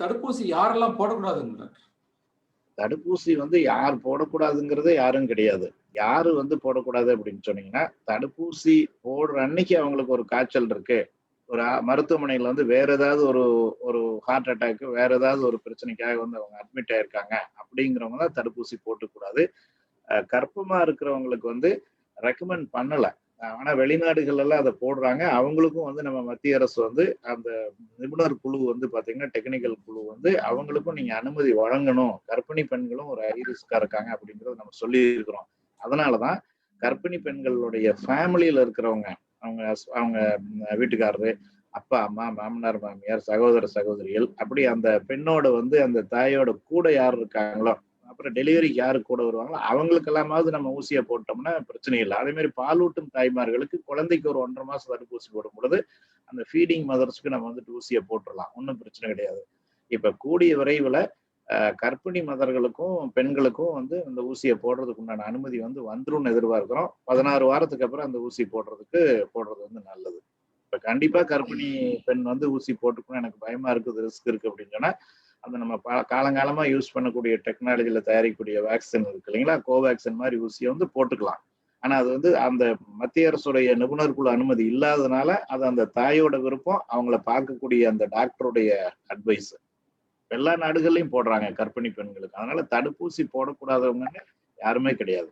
தடுப்பூசி யாரெல்லாம் போடக்கூடாதுங்க தடுப்பூசி வந்து யார் போடக்கூடாதுங்கிறது யாரும் கிடையாது. யாரு வந்து போடக்கூடாது அப்படின்னு சொன்னீங்கன்னா தடுப்பூசி போடுற அன்னைக்கு அவங்களுக்கு ஒரு காய்ச்சல் இருக்கு. ஒரு மருத்துவமனையில் மருத்துவமனையில வந்து வேற ஏதாவது ஒரு ஒரு ஹார்ட் அட்டாக் வேற ஏதாவது ஒரு பிரச்சனைக்காக வந்து அவங்க அட்மிட் ஆயிருக்காங்க. அப்படிங்கிறவங்க தான் தடுப்பூசி போட்டுக்கூடாது. கர்ப்பமா இருக்கிறவங்களுக்கு வந்து ரெக்கமெண்ட் பண்ணலை. ஆனா வெளிநாடுகள் எல்லாம் அதை போடுறாங்க. அவங்களுக்கும் வந்து நம்ம மத்திய அரசு வந்து அந்த நிபுணர் குழு வந்து பாத்தீங்கன்னா டெக்னிக்கல் குழு வந்து அவங்களுக்கும் நீங்க அனுமதி வழங்கணும். கர்ப்பிணி பெண்களும் ஒரு ஹை இருக்காங்க அப்படிங்கறத நம்ம சொல்லி இருக்கிறோம் அதனாலதான் கர்ப்பிணி பெண்களுடைய ஃபேமிலியில இருக்கிறவங்க அவங்க அவங்க வீட்டுக்காரரு அப்பா அம்மா மாமனார் மாமியார் சகோதர சகோதரிகள் அப்படி அந்த பெண்ணோட வந்து அந்த தாயோட கூட யார் இருக்காங்களோ அப்புறம் டெலிவரிக்கு யாரு கூட வருவாங்களோ அவங்களுக்கெல்லாமாவது நம்ம ஊசியை போட்டோம்னா பிரச்சனை இல்லை. அதே மாதிரி பாலூட்டும் தாய்மார்களுக்கு குழந்தைக்கு ஒரு ஒன்றரை மாசம் தடுப்பூசி போடும் பொழுது அந்த ஃபீடிங் மதர்ஸ்க்கு நம்ம வந்துட்டு ஊசியை போட்டுடலாம் ஒன்றும் பிரச்சனை கிடையாது. இப்ப கூடிய விரைவில் கர்ப்பிணி மதர்களுக்கும் பெண்களுக்கும் வந்து அந்த ஊசியை போடுறதுக்கு உண்டான அனுமதி வந்து வந்துரும்னு எதிர்பார்க்கிறோம். பதினாறு வாரத்துக்கு அப்புறம் அந்த ஊசி போடுறதுக்கு போடுறது வந்து நல்லது. இப்ப கண்டிப்பா கர்ப்பிணி பெண் வந்து ஊசி போட்டுக்கணும். எனக்கு பயமா இருக்குது ரிஸ்க் இருக்கு அப்படின்னு சொன்னா அந்த நம்ம காலங்காலமாக யூஸ் பண்ணக்கூடிய டெக்னாலஜியில் தயாரிக்கக்கூடிய வேக்சின் இருக்கு இல்லைங்களா? கோவேக்சின் மாதிரி ஊசியை வந்து போட்டுக்கலாம். ஆனால் அது வந்து அந்த மத்திய அரசுடைய நிபுணர் குழு அனுமதி இல்லாததுனால அது அந்த தாயோட விருப்பம் அவங்கள பார்க்கக்கூடிய அந்த டாக்டருடைய அட்வைஸ் எல்லா நாடுகள்லையும் போடுறாங்க கர்ப்பிணி பெண்களுக்கு. அதனால தடுப்பூசி போடக்கூடாதவங்க யாருமே கிடையாது.